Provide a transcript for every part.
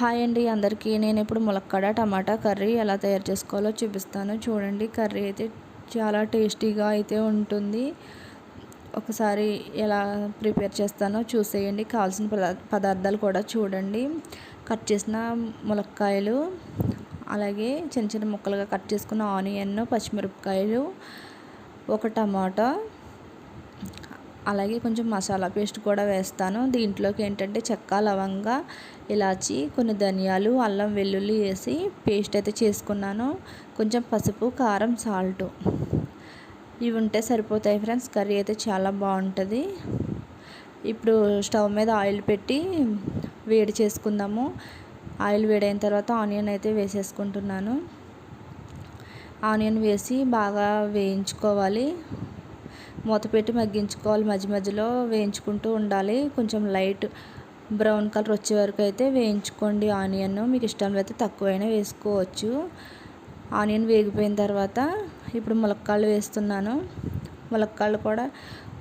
Hi అండి అందరికీ. నేను ఇప్పుడు ములక్కాడ టమాటా కర్రీ ఎలా తయారు చేసుకోవాలో చూపిస్తాను. చూడండి కర్రీ అయితే చాలా టేస్టీగా అయితే ఉంటుంది. ఒకసారి ఎలా ప్రిపేర్ చేస్తానో చూసేయండి. కావాల్సిన పదార్థాలు కూడా చూడండి. కట్ చేసిన ములక్కాయలు అలాగే చిన్న చిన్న ముక్కలుగా కట్ చేసుకున్న ఆనియన్ పచ్చిమిరపకాయలు ఒక టమాటా అలాగే కొంచెం మసాలా పేస్ట్ కూడా వేస్తాను. దీంట్లోకి ఏంటంటే చెక్క లవంగా ఇలాచి కొన్ని ధనియాలు అల్లం వెల్లుల్లి వేసి పేస్ట్ అయితే చేసుకున్నాను. కొంచెం పసుపు కారం సాల్ట్. ఇవి ఉంటే సరిపోతాయి ఫ్రెండ్స్. కర్రీ అయితే చాలా బాగుంటుంది. ఇప్పుడు స్టవ్ మీద ఆయిల్ పెట్టి వేడి చేసుకుందాము. ఆయిల్ వేడైన తర్వాత ఆనియన్ అయితే వేసేసుకుంటున్నాను. ఆనియన్ వేసి బాగా వేయించుకోవాలి. మూత పెట్టి మగ్గించుకోవాలి. మధ్య మధ్యలో వేయించుకుంటూ ఉండాలి. కొంచెం లైట్ బ్రౌన్ కలర్ వచ్చే వరకు అయితే వేయించుకోండి. ఆనియన్ మీకు ఇష్టం అయితే తక్కువైనా వేసుకోవచ్చు. ఆనియన్ వేగిపోయిన తర్వాత ఇప్పుడు ములక్కాళ్ళు వేస్తున్నాను. ములక్కాళ్ళు కూడా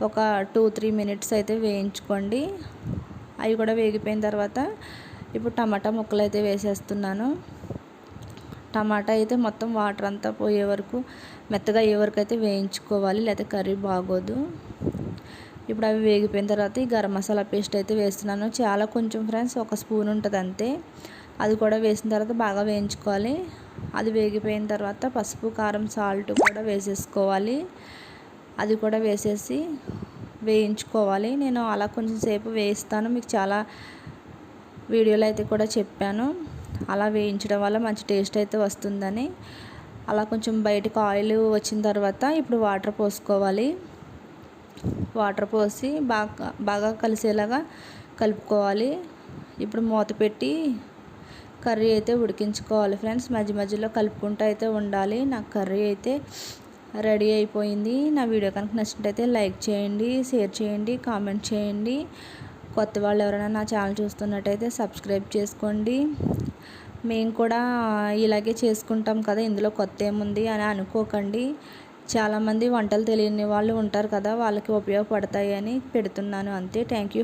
ఒక టూ త్రీ మినిట్స్ అయితే వేయించుకోండి. అవి కూడా వేగిపోయిన తర్వాత ఇప్పుడు టమాటా ముక్కలు అయితే వేసేస్తున్నాను. టమాటా అయితే మొత్తం వాటర్ అంతా పోయే వరకు మెత్తగా అయ్యే వరకు అయితే వేయించుకోవాలి లేకపోతే కర్రీ బాగోదు. ఇప్పుడు అవి వేగిపోయిన తర్వాత ఈ గరం మసాలా పేస్ట్ అయితే వేస్తున్నాను. చాలా కొంచెం ఫ్రెండ్స్ ఒక స్పూన్ ఉంటుంది అంతే అది కూడా వేసిన తర్వాత బాగా వేయించుకోవాలి. అది వేగిపోయిన తర్వాత పసుపు కారం సాల్ట్ కూడా వేసేసుకోవాలి. అది కూడా వేసేసి వేయించుకోవాలి. నేను అలా కొంచెం సేపు వేయిస్తాను. మీకు చాలా వీడియోలో అయితే కూడా చెప్పాను. అలా వేయించడం వల్ల మంచి టేస్ట్ అయితే వస్తుందని. అలా కొంచెం బయటకు ఆయిల్ వచ్చిన తర్వాత ఇప్పుడు వాటర్ పోసుకోవాలి. వాటర్ పోసి బాగా బాగా కలిసేలాగా కలుపుకోవాలి. ఇప్పుడు మూత పెట్టి కర్రీ అయితే ఉడికించుకోవాలి ఫ్రెండ్స్. మధ్య మధ్యలో కలుపుకుంటూ అయితే ఉండాలి. నా కర్రీ అయితే రెడీ అయిపోయింది. నా వీడియో కనుక నచ్చినట్టయితే లైక్ చేయండి షేర్ చేయండి కామెంట్ చేయండి. కొత్త వాళ్ళు ఎవరైనా నా ఛానల్ చూస్తున్నట్టయితే సబ్స్క్రైబ్ చేసుకోండి. మేము కూడా ఇలాగే చేసుకుంటాం కదా ఇందులో కొత్త ఏముంది అని అనుకోకండి. చాలామంది వంటలు తెలియని వాళ్ళు ఉంటారు కదా వాళ్ళకి ఉపయోగపడతాయి అని పెడుతున్నాను అంతే. Thank you